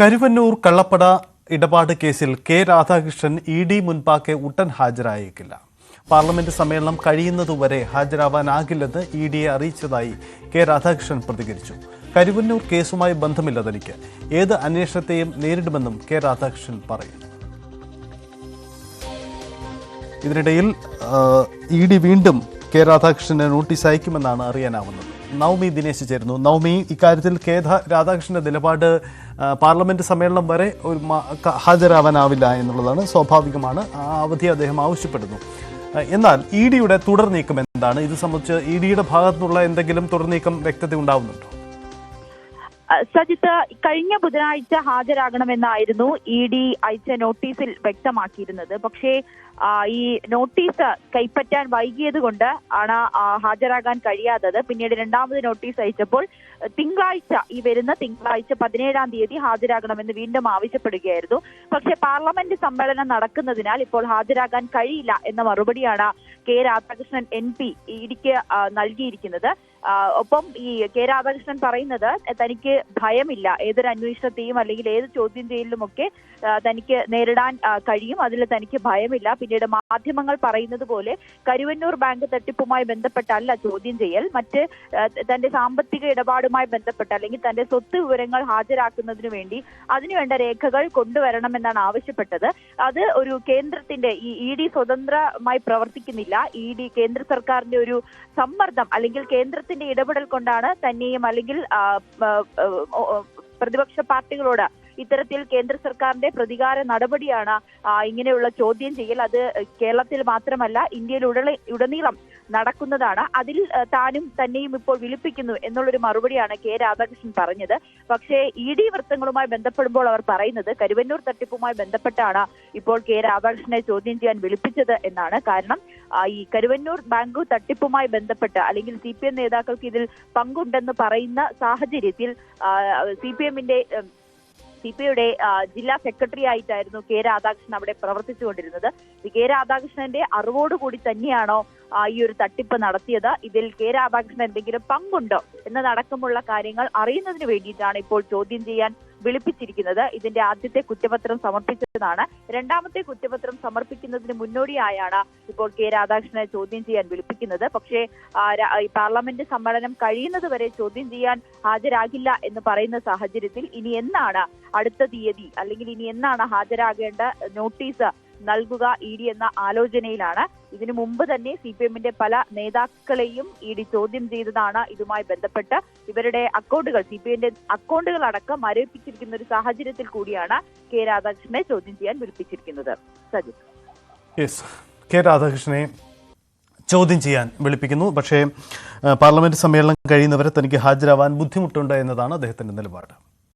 കരുവന്നൂർ കള്ളപ്പട ഇടപാട് കേസിൽ K Radhakrishnan E D മുൻപാകെ ഉടൻ ഹാജരായേക്കില്ല. പാർലമെന്റ് സമ്മേളനം കഴിയുന്നതുവരെ ഹാജരാവാനാകില്ലെന്ന് ഇ ഡിയെ അറിയിച്ചതായി കെ രാധാകൃഷ്ണൻ പ്രതികരിച്ചു. കരുവന്നൂർ കേസുമായി ബന്ധമില്ല തനിക്ക്. ഏത് അന്വേഷണത്തെയും നേരിടുമെന്നും കെ രാധാകൃഷ്ണൻ പറയുന്നു. ഇതിനിടയിൽ ഇ ഡി വീണ്ടും കെ രാധാകൃഷ്ണനെ നോട്ടീസ് അയക്കുമെന്നാണ് അറിയാനാവുന്നത്. നവമി ദിനേശ് ചേരുന്നു. നവമി ഇക്കാര്യത്തിൽ കെ രാധാകൃഷ്ണന്റെ നിലപാട് പാർലമെന്റ് സമ്മേളനം വരെ ഒരു ഹാജരാവാനാവില്ല എന്നുള്ളതാണ് സ്വാഭാവികമാണ്. ആ അവധി അദ്ദേഹം ആവശ്യപ്പെടുന്നു. എന്നാൽ ഇ ഡിയുടെ തുടർ നീക്കം എന്താണ്? ഇത് സംബന്ധിച്ച് ഇ ഡിയുടെ ഭാഗത്തുനിന്നുള്ള എന്തെങ്കിലും തുടർ നീക്കം വ്യക്തത ഉണ്ടാവുന്നുണ്ടോ? സജിത്ത് കഴിഞ്ഞ ബുധനാഴ്ച ഹാജരാകണമെന്നായിരുന്നു ഇ ഡി അയച്ച നോട്ടീസിൽ വ്യക്തമാക്കിയിരുന്നത്. പക്ഷേ ഈ നോട്ടീസ് കൈപ്പറ്റാൻ വൈകിയത് കൊണ്ട് ആണ് ഹാജരാകാൻ കഴിയാത്തത്. പിന്നീട് രണ്ടാമത് നോട്ടീസ് അയച്ചപ്പോൾ തിങ്കളാഴ്ച ഈ വരുന്ന തിങ്കളാഴ്ച പതിനേഴാം തീയതി ഹാജരാകണമെന്ന് വീണ്ടും ആവശ്യപ്പെടുകയായിരുന്നു. പക്ഷേ പാർലമെന്റ് സമ്മേളനം നടക്കുന്നതിനാൽ ഇപ്പോൾ ഹാജരാകാൻ കഴിയില്ല എന്ന മറുപടിയാണ് K Radhakrishnan M P E ഡിക്ക് നൽകിയിരിക്കുന്നത്. ഒപ്പം ഈ കെ രാധാകൃഷ്ണൻ പറയുന്നത് തനിക്ക് ഭയമില്ല. ഏതൊരു അന്വേഷണത്തെയും അല്ലെങ്കിൽ ഏത് ചോദ്യം ചെയ്യലിലും ഒക്കെ തനിക്ക് നേരിടാൻ കഴിയും. അതിൽ തനിക്ക് ഭയമില്ല. പിന്നീട് മാധ്യമങ്ങൾ പറയുന്നത് പോലെ കരുവന്നൂർ ബാങ്ക് തട്ടിപ്പുമായി ബന്ധപ്പെട്ടല്ല ചോദ്യം ചെയ്യൽ. മറ്റ് തന്റെ സാമ്പത്തിക ഇടപാടുമായി ബന്ധപ്പെട്ട അല്ലെങ്കിൽ തന്റെ സ്വത്ത് വിവരങ്ങൾ ഹാജരാക്കുന്നതിന് വേണ്ടി അതിനുവേണ്ട രേഖകൾ കൊണ്ടുവരണമെന്നാണ് ആവശ്യപ്പെട്ടത്. അത് ഒരു കേന്ദ്രത്തിന്റെ ഈ ഇ ഡി സ്വതന്ത്രമായി പ്രവർത്തിക്കുന്നില്ല. ഇ ഡി കേന്ദ്ര സർക്കാരിന്റെ ഒരു സമ്മർദ്ദം അല്ലെങ്കിൽ കേന്ദ്രത്തിന്റെ ഇടപെടൽ കൊണ്ടാണ് തന്നെയും അല്ലെങ്കിൽ പ്രതിപക്ഷ പാർട്ടികളോട് ഇത്തരത്തിൽ കേന്ദ്ര സർക്കാരിന്റെ പ്രതികാര നടപടിയാണ് ഇങ്ങനെയുള്ള ചോദ്യം ചെയ്യൽ. അത് കേരളത്തിൽ മാത്രമല്ല ഇന്ത്യയിൽ ഉടനീളം നടക്കുന്നതാണ്. അതിൽ താനും തന്നെയും ഇപ്പോൾ വിളിപ്പിക്കുന്നു എന്നുള്ളൊരു മറുപടിയാണ് കെ. രാധാകൃഷ്ണൻ പറഞ്ഞത്. പക്ഷേ ഇ. ഡി. വൃത്തങ്ങളുമായി ബന്ധപ്പെടുമ്പോൾ അവർ പറയുന്നത് കരുവന്നൂർ തട്ടിപ്പുമായി ബന്ധപ്പെട്ടാണ് ഇപ്പോൾ കെ. രാധാകൃഷ്ണനെ ചോദ്യം ചെയ്യാൻ വിളിപ്പിച്ചത് എന്നാണ്. കാരണം ഈ കരുവന്നൂർ ബാങ്ക് തട്ടിപ്പുമായി ബന്ധപ്പെട്ട് അല്ലെങ്കിൽ സി പി എം നേതാക്കൾക്ക് ഇതിൽ പങ്കുണ്ടെന്ന് പറയുന്ന സാഹചര്യത്തിൽ സി പി എമ്മിന്റെ സി പി ഐയുടെ ജില്ലാ സെക്രട്ടറി ആയിട്ടായിരുന്നു കെ. രാധാകൃഷ്ണൻ അവിടെ പ്രവർത്തിച്ചുകൊണ്ടിരുന്നത്. കെ രാധാകൃഷ്ണന്റെ അറിവോടുകൂടി തന്നെയാണോ ഈ ഒരു തട്ടിപ്പ് നടത്തിയത്. ഇതിൽ കെ രാധാകൃഷ്ണൻ എന്തെങ്കിലും പങ്കുണ്ടോ എന്നതടക്കമുള്ള കാര്യങ്ങൾ അറിയുന്നതിന് വേണ്ടിയിട്ടാണ് ഇപ്പോൾ ചോദ്യം ചെയ്യാൻ വിളിപ്പിച്ചിരിക്കുന്നത്. ഇതിന്റെ ആദ്യത്തെ കുറ്റപത്രം സമർപ്പിച്ചതാണ്. രണ്ടാമത്തെ കുറ്റപത്രം സമർപ്പിക്കുന്നതിന് മുന്നോടിയായാണ് ഇപ്പോൾ കെ രാധാകൃഷ്ണനെ ചോദ്യം ചെയ്യാൻ വിളിപ്പിക്കുന്നത്. പക്ഷേ പാർലമെന്റ് സമ്മേളനം കഴിയുന്നത് വരെ ചോദ്യം ചെയ്യാൻ ഹാജരാകില്ല എന്ന് പറയുന്ന സാഹചര്യത്തിൽ ഇനി എന്നാണ് അടുത്ത തീയതി അല്ലെങ്കിൽ ഇനി എന്നാണ് ഹാജരാകേണ്ട നോട്ടീസ് നൽകുക ഇ ഡി എന്ന ആലോചനയിലാണ്. ഇതിനു മുമ്പ് തന്നെ സി പി എമ്മിന്റെ പല നേതാക്കളെയും ഇ ഡി ചോദ്യം ചെയ്തതാണ് ഇതുമായി ബന്ധപ്പെട്ട്. ഇവരുടെ അക്കൗണ്ടുകൾ സി പി എമ്മിന്റെ അക്കൗണ്ടുകൾ അടക്കം മരവിപ്പിച്ചിരിക്കുന്ന ഒരു സാഹചര്യത്തിൽ കൂടിയാണ് കെ രാധാകൃഷ്ണനെ ചോദ്യം ചെയ്യാൻ വിളിപ്പിച്ചിരിക്കുന്നത്. സജിത്. കെ രാധാകൃഷ്ണനെ ചോദ്യം ചെയ്യാൻ വിളിപ്പിക്കുന്നു. പക്ഷേ പാർലമെന്റ് സമ്മേളനം കഴിയുന്നവരെ തനിക്ക് ഹാജരാവാൻ ബുദ്ധിമുട്ടുണ്ട് എന്നതാണ് അദ്ദേഹത്തിന്റെ നിലപാട്.